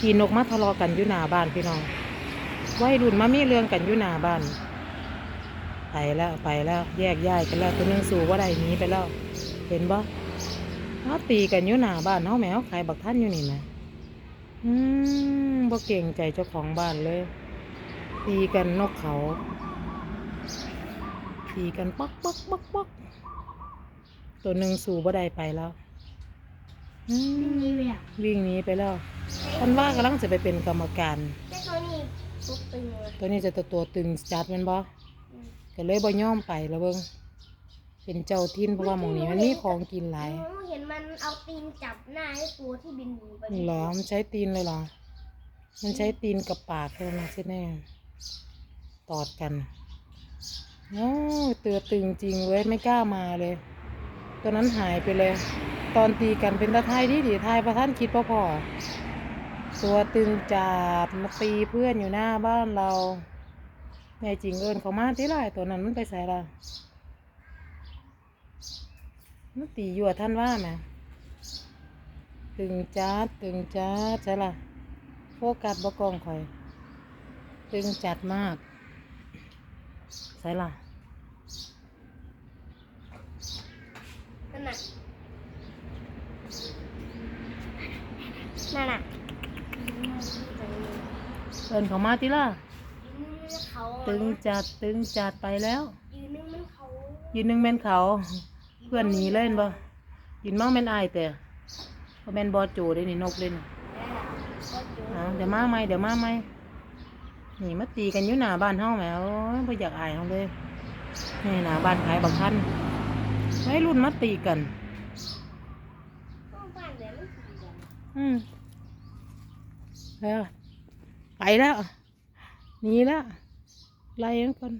กี้นกมาทะเลาะกันอยู่หน้าบ้านพี่น้องวัยรุ่นมามีเรื่องกันอยู่หน้าบ้าน ไปแล้วไปแล้วแยกย้ายกันแล้วตัวหนึงสู่ว่าได้หนีไปแล้ว เห็นบ่เขาตีกันอยู่หน้าบ้านเขาแหมวขายบักท่านอยู่นี่นะอืมบ่เก่งใจเจ้าของบ้านเลย ตีกันนกเขา ตีกันป๊อกป๊อกป๊อกป๊อกตัวหนึ่งสู่บ่ได้ไปแล้วอืมนี่เลยอะวิ่งหนี้ไปแล้ว ท่านว่ากำลังจะไปเป็นกรรมการ แต่ตัวนี้ตุ๊กตึงเลยตัวนี้จะตัวตัวตึงจัดแมันบ่ก็เลยบ่ยอมไปแล้วเบิ่งเป็นเจ้าทินเพราะว่าหมองนี้มันมีของกินหลายหนูเห็นมันเอาตีนจับหน้าไอ้ตัวที่บินหนีไปเหรอมันใช้ตีนเลยเหรอ มันใช้ตีนกับปากแค่นั้นใช่แน่ตอดกันโอ้ยเตือตึงจริงเว้ยไม่กล้ามาเลย ตัวนั้นหายไปเลย ตอนตีกันเป็นตาไทยที่ดีไทยประท่านคิดพ่อพอ ตัวตึงจัดมาตีเพื่อนอยู่หน้าบ้านเราแม่จริงเอินเขามาที่ไรตัวนั้นมันไปใส่ละมันตีอยู่อะท่านว่าไหมตึงจัดตึงจัดใช่ละโฟกัสบกล้องข่อย ตึงจัดมากใช่ละนั่นน่ะนั่นน่ะ เอินเขามาที่ล่ะยืนนึงเขาตึงจัดตึงจัดไปแล้ว ยืนนึงมันเขายืนหนึ่งแม่นเขา เพื่อนหนีเล่นบ่ยืนมั่งแม่นอายแต่บ่แม่นบอโจได้นี่นกเล่นก็เจอเอาเดี๋ยวมาไหมเดี๋ยวมาไหมนี่มาตีกันอยู่หน้าบ้านเฮาแหมโอ้ยบ่อยากอายเฮาเลยนี่หน้าบ้านขายบักทันไว้รุ่นมาตีกันห้องบ้าน เดี๋ยวมันตีกันอืมแล้วไปแล้วหนีแล้วไล่มันก่อน